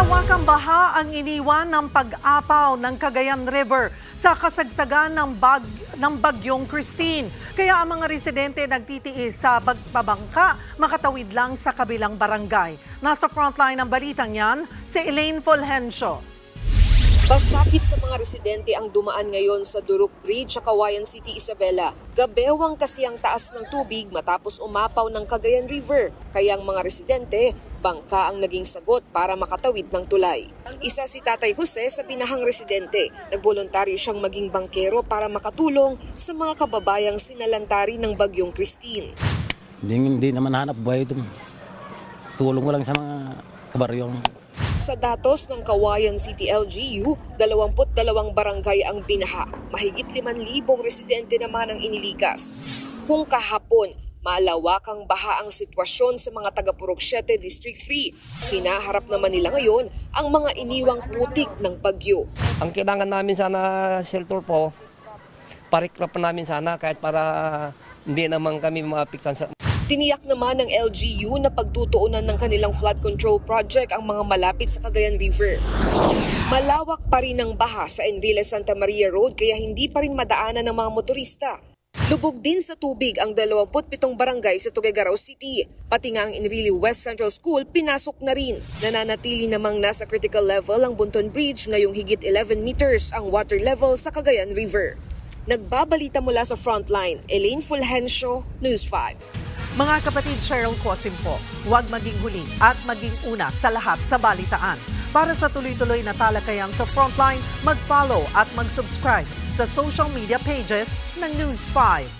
Malawakang baha ang iniwan ng pag-apaw ng Cagayan River sa kasagsagan ng, bag, ng bagyong Christine. Kaya ang mga residente nagtitiis sa pagpabangka makatawid lang sa kabilang barangay. Nasa frontline ng balitang yan, si Elaine Fulgencio. Basakit sa mga residente ang dumaan ngayon sa Duruk Bridge sa Kawayan City, Isabela. Gabewang kasi ang taas ng tubig matapos umapaw ng Cagayan River. Kaya ang mga residente, bangka ang naging sagot para makatawid ng tulay. Isa si Tatay Jose sa pinahang residente. Nagboluntaryo siyang maging bangkero para makatulong sa mga kababayang sinalantari ng bagyong Christine. Hindi, hindi naman hanap buhay ito. Tulong ko lang sa mga kabaryong Sa datos ng Kawayan City LGU, 22 barangay ang binaha. Mahigit 5,000 residente naman ang inilikas. Kung kahapon, malawakang baha ang sitwasyon sa mga taga 7 District 3. Hinaharap naman nila ngayon ang mga iniwang putik ng bagyo. Ang kailangan namin sana shelter po, parikrap namin sana kahit para hindi naman kami maapektan sa Tiniyak naman ng LGU na pagtutuunan ng kanilang flood control project ang mga malapit sa Cagayan River. Malawak pa rin ang baha sa Enrile Santa Maria Road kaya hindi pa rin madaanan ng mga motorista. Lubog din sa tubig ang 27 barangay sa Tuguegarao City. Pati nga ang Enrile West Central School pinasok na rin. Nananatili namang nasa critical level ang Bunton Bridge ngayong higit 11 meters ang water level sa Cagayan River. Nagbabalita mula sa frontline, Elaine Fulgencio, News 5. Mga kapatid Cheryl Cosim po, huwag maging huli at maging una sa lahat sa balitaan. Para sa tuloy-tuloy na talakayan sa Frontline, mag-follow at mag-subscribe sa social media pages ng News 5.